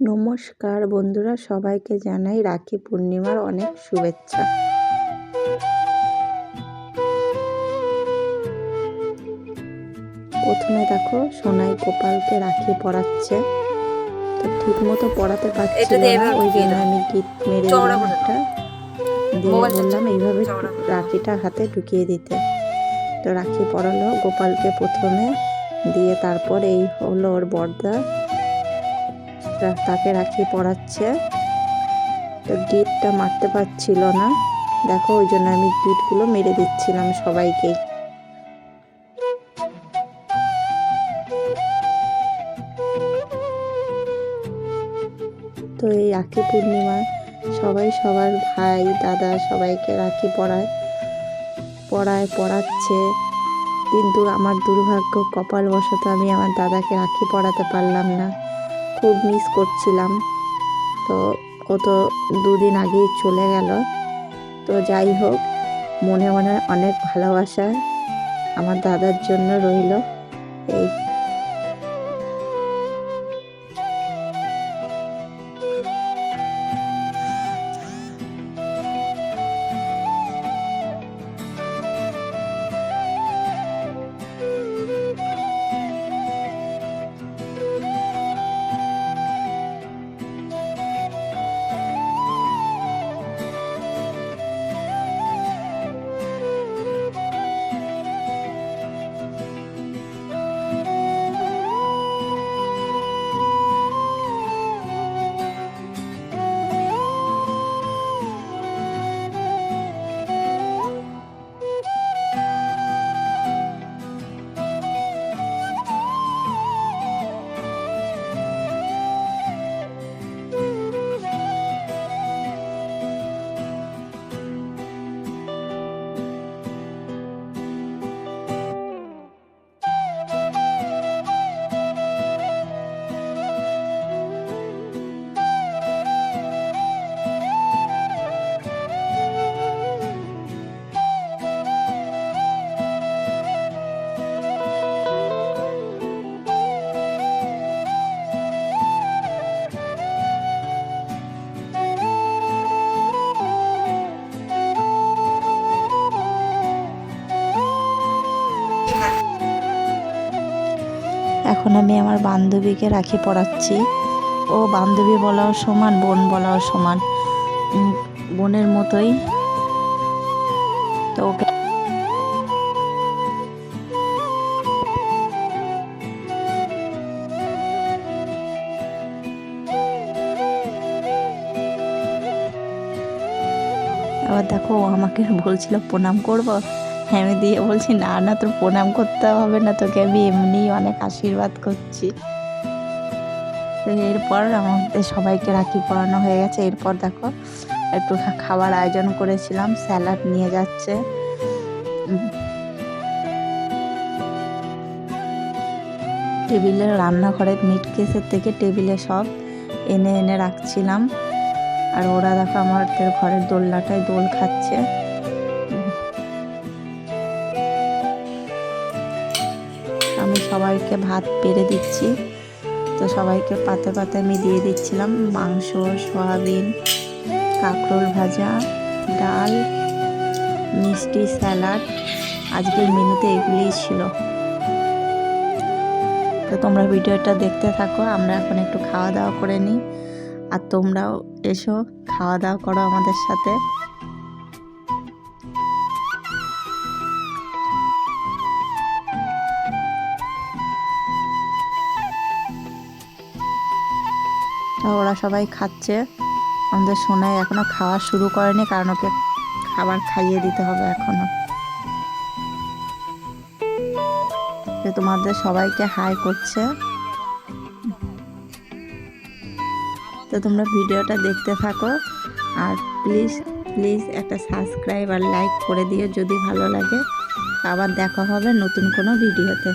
নমস্কার বন্ধুরা সবাইকে জানাই রাখি পূর্ণিমার অনেক শুভেচ্ছা। প্রথমে দেখো সোনাই গোপালকে রাখি পড়াচ্ছে তো ঠিক মতো পড়াতে পারছি এভাবে ওই জন্য আমি গীত মেরে। একটা। দিয়ে বললাম এইভাবে রাখিটা হাতে ঢুকিয়ে দিতে। তো রাখি পরালো গোপালকে প্রথমে। দিয়ে তারপর এই হলো ওর বর্দা। তাকে রাখি পড়াচ্ছে। তো গিটটা মারতে পারছিল না। দেখো, ওই জন্য আমি গিটগুলো মেরে দিচ্ছিলাম সবাইকে। তো এই রাখি পূর্ণিমা সবাই সবার ভাই, দাদা সবাইকে রাখি পড়ায় পড়ায়, পড়াচ্ছে। কিন্তু আমার দুর্ভাগ্য কপালবশত আমি আমার দাদাকে রাখি পড়াতে পারলাম না। খুব মিস করছিলাম। তো ও তো দুদিন আগেই চলে গেল। তো যাই হোক, মনে মনে অনেক ভালোবাসা আমার দাদার জন্য রইল। এই এখন আমি আমার বান্ধবীকে রাখি পড়াচ্ছি। ও বান্ধবী বলাও সমান, বোন বলাও সমান। বোনের মতোই। তো ওকে আবার দেখো আমাকে বলছিল, প্রণাম করব। আমি দিয়ে বলছি, না না, তোর প্রণাম করতে হবে না, তোকে আমি এমনি অনেক আশীর্বাদ করছি। তো এরপর আমাদের সবাইকে রাখি পরানো হয়ে গেছে। এরপর দেখো, একটু খাবার আয়োজন করেছিলাম, স্যালাড নিয়ে যাচ্ছে। টেবিলে রান্নাঘরের মিট কেসের থেকে টেবিলে সব এনে এনে রাখছিলাম। আর ওরা দেখো, আমাদের ঘরের দোলনাটায় দোল খাচ্ছে। আমি সবাইকে ভাত পেরে দিচ্ছি। তো সবাইকে পাতে পাতে আমি দিয়ে দিচ্ছিলাম মাংস, সয়াবিন, কাঁকরোল ভাজা, ডাল, মিষ্টি স্যালাড। আজকের মেনুতে এগুলিই ছিল। তো তোমরা ভিডিওটা দেখতে থাকো, আমরা এখন একটু খাওয়া দাওয়া করে নিই। আর তোমরাও এসো, খাওয়া দাওয়া করো আমাদের সাথে। ওরা সবাই খাচ্ছে। আমাদের সোনাই এখনও খাওয়া শুরু করেনি, কারণ ওকে খাবার খাইয়ে দিতে হবে এখনও। তোমাদের সবাইকে হাই করছে। তো তোমরা ভিডিওটা দেখতে থাকো। আর প্লিজ প্লিজ একটা সাবস্ক্রাইব আর লাইক করে দিও যদি ভালো লাগে। আবার দেখা হবে নতুন কোনো ভিডিওতে।